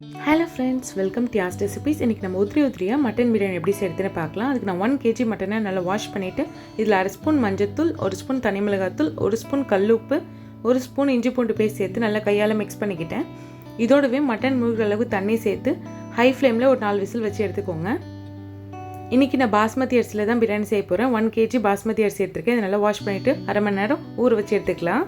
Hello friends welcome to யாஸ் recipes இன்றைக்கி நம்ம உதிரி உதிரியாக மட்டன் பிரியாணி எப்படி செய்யறதுன்னு பார்க்கலாம். அதுக்கு நான் ஒன் கேஜி மட்டனை நல்லா வாஷ் பண்ணிவிட்டு இதில் அரை ஸ்பூன் மஞ்சத்தூள் ஒரு ஸ்பூன் தனி மிளகாத்தூள் ஒரு ஸ்பூன் கல்லுப்பு ஒரு ஸ்பூன் இஞ்சி பூண்டு பேஸ்ட் சேர்த்து நல்லா கையால் மிக்ஸ் பண்ணிக்கிட்டேன். இதோடவே மட்டன் முழுகிற அளவு தண்ணி சேர்த்து ஹை ஃப்ளேமில் ஒரு நாலு விசில் வச்சு எடுத்துக்கோங்க. இன்றைக்கி நான் பாஸ்மதி அரிசியில் தான் பிரியாணி செய்ய போகிறேன் ஒன் கேஜி பாஸ்மதி அரிசி எடுத்துருக்கேன். இதை நல்லா வாஷ் பண்ணிவிட்டு அரை மணி நேரம் ஊற வச்சு எடுத்துக்கலாம்.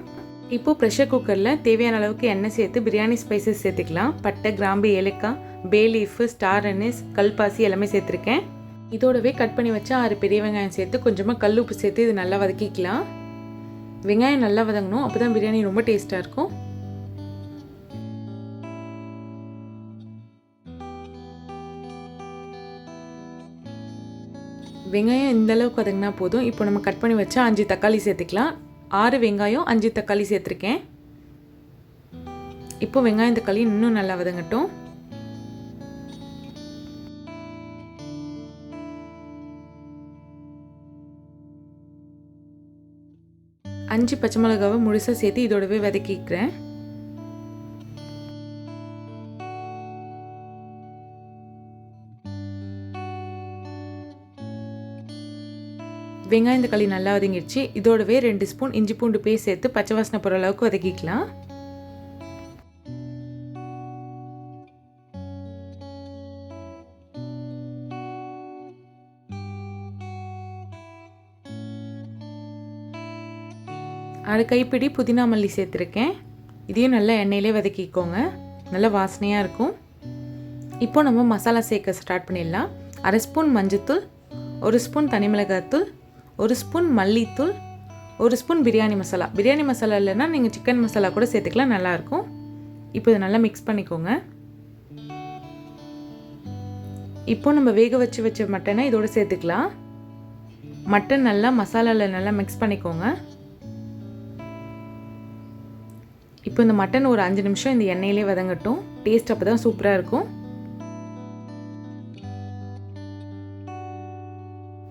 இப்போது ப்ரெஷர் குக்கரில் தேவையான அளவுக்கு எண்ணெய் சேர்த்து பிரியாணி ஸ்பைசஸ் சேர்த்துக்கலாம். பட்டை கிராம்பு ஏலக்காய் பே லீஃபு ஸ்டார் அனிஸ் கல்பாசி எல்லாமே சேர்த்துருக்கேன். இதோடவே கட் பண்ணி வச்சா ஆறு பெரிய வெங்காயம் சேர்த்து கொஞ்சமாக கல் உப்பு சேர்த்து இது நல்லா வதக்கிக்கலாம். வெங்காயம் நல்லா வதங்கணும் அப்போ தான் பிரியாணி ரொம்ப டேஸ்ட்டாக இருக்கும். வெங்காயம் இந்த அளவுக்கு வதங்கினா போதும். இப்போ நம்ம கட் பண்ணி வச்சா அஞ்சு தக்காளி சேர்த்துக்கலாம். ஆறு வெங்காயம் அஞ்சு தக்காளி சேர்த்துருக்கேன். இப்போ வெங்காயம் தக்காளி இன்னும் நல்லா வதங்கட்டும். அஞ்சு பச்சை மிளகாவை முழுசாக சேர்த்து இதோடவே வதக்கிக்கிறேன். வெங்காயம் தக்காளி நல்லா வதங்கிடுச்சு. இதோடவே ரெண்டு ஸ்பூன் இஞ்சி பூண்டு பேஸ்ட் சேர்த்து பச்சை வாசனை போகிற அளவுக்கு வதக்கிக்கலாம். அரை கைப்பிடி புதினா மல்லி சேர்த்துருக்கேன். இதையும் நல்லா எண்ணெயிலே வதக்கிக்கோங்க. நல்லா வாசனையாக இருக்கும். இப்போ நம்ம மசாலா சேர்க்க ஸ்டார்ட் பண்ணிடலாம். அரை ஸ்பூன் மஞ்சத்தூள் ஒரு ஸ்பூன் தனி மிளகாத்தூள் ஒரு ஸ்பூன் மல்லித்தூள் ஒரு ஸ்பூன் பிரியாணி மசாலா. பிரியாணி மசாலா இல்லைன்னா நீங்கள் சிக்கன் மசாலா கூட சேர்த்துக்கலாம் நல்லாயிருக்கும். இப்போ இதை நல்லா மிக்ஸ் பண்ணிக்கோங்க. இப்போ நம்ம வேக வச்சு வச்ச மட்டனை இதோட சேர்த்துக்கலாம். மட்டன் நல்லா மசாலாவில் நல்லா மிக்ஸ் பண்ணிக்கோங்க. இப்போ இந்த மட்டன் ஒரு அஞ்சு நிமிஷம் இந்த எண்ணெயிலே வதங்கட்டும். டேஸ்ட் அப்போ தான் சூப்பராக இருக்கும்.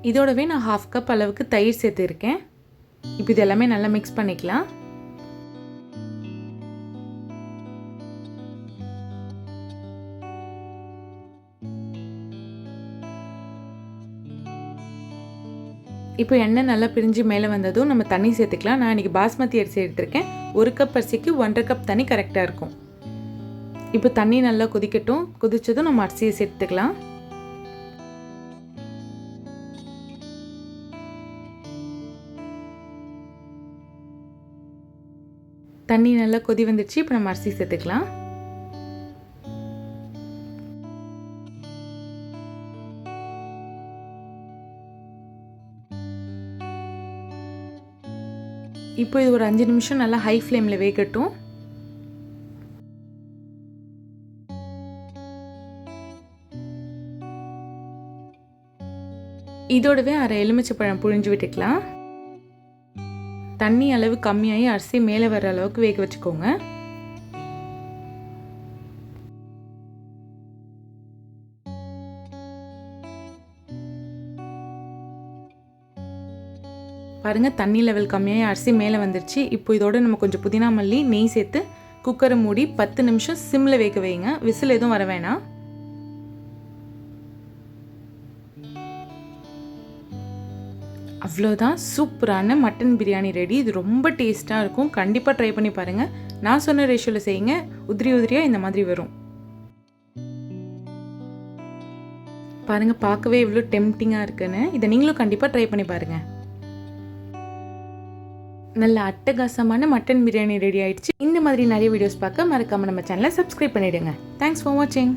இதோடவே நான் ஹாஃப் கப் அளவுக்கு தயிர் சேர்த்துருக்கேன். இப்போ இது எல்லாமே நல்லா மிக்ஸ் பண்ணிக்கலாம். இப்போ எண்ணெய் நல்லா பிரிஞ்சு மேலே வந்ததும் நம்ம தண்ணி சேர்த்துக்கலாம். நான் இன்றைக்கி பாஸ்மதி அரிசி எடுத்திருக்கேன். ஒரு கப் அரிசிக்கு ஒன்றரை கப் தண்ணி கரெக்டாக இருக்கும். இப்போ தண்ணி நல்லா கொதிக்கட்டும். கொதிச்சதும் நம்ம அரிசியை சேர்த்துக்கலாம். தண்ணி நல்லா கொதி வந்துடுச்சு இப்போ நம்ம அரிசி சேர்த்துக்கலாம். இப்போ இது ஒரு அஞ்சு நிமிஷம் நல்லா ஹை ஃப்ளேமில் வேகட்டும். இதோடவே அரை எலுமிச்சைப்பழம் புழிஞ்சு விட்டுக்கலாம். தண்ணி அளவு கம்மியாகி அரிசி மேலே வர அளவுக்கு வேக வச்சுக்கோங்க. பாருங்கள் தண்ணி லெவல் கம்மியாகி அரிசி மேலே வந்துருச்சு. இப்போ இதோட நம்ம கொஞ்சம் புதினா மல்லி நெய் சேர்த்து குக்கரை மூடி பத்து நிமிஷம் சிம்மில் வேக வைங்க. விசில் எதுவும் வர வேணாம். அவ்வளோதான். சூப்பரான மட்டன் பிரியாணி ரெடி இது ரொம்ப டேஸ்ட்டாக இருக்கும். கண்டிப்பாக ட்ரை பண்ணி பாருங்கள் நான் சொன்ன ரேஷியோவில் செய்யுங்க. உதிரி உதிரியாக இந்த மாதிரி வரும். பாருங்கள் பார்க்கவே இவ்வளோ டெம்டிங்காக இருக்குன்னு. இதை நீங்களும் கண்டிப்பாக ட்ரை பண்ணி பாருங்கள் நல்ல அட்டகாசமான மட்டன் பிரியாணி ரெடி ஆயிடுச்சு. இந்த மாதிரி நிறைய வீடியோஸ் பார்க்க மறக்காமல் நம்ம சேனலை சப்ஸ்கிரைப் பண்ணிவிடுங்க தேங்க்ஸ் ஃபார் வாட்சிங்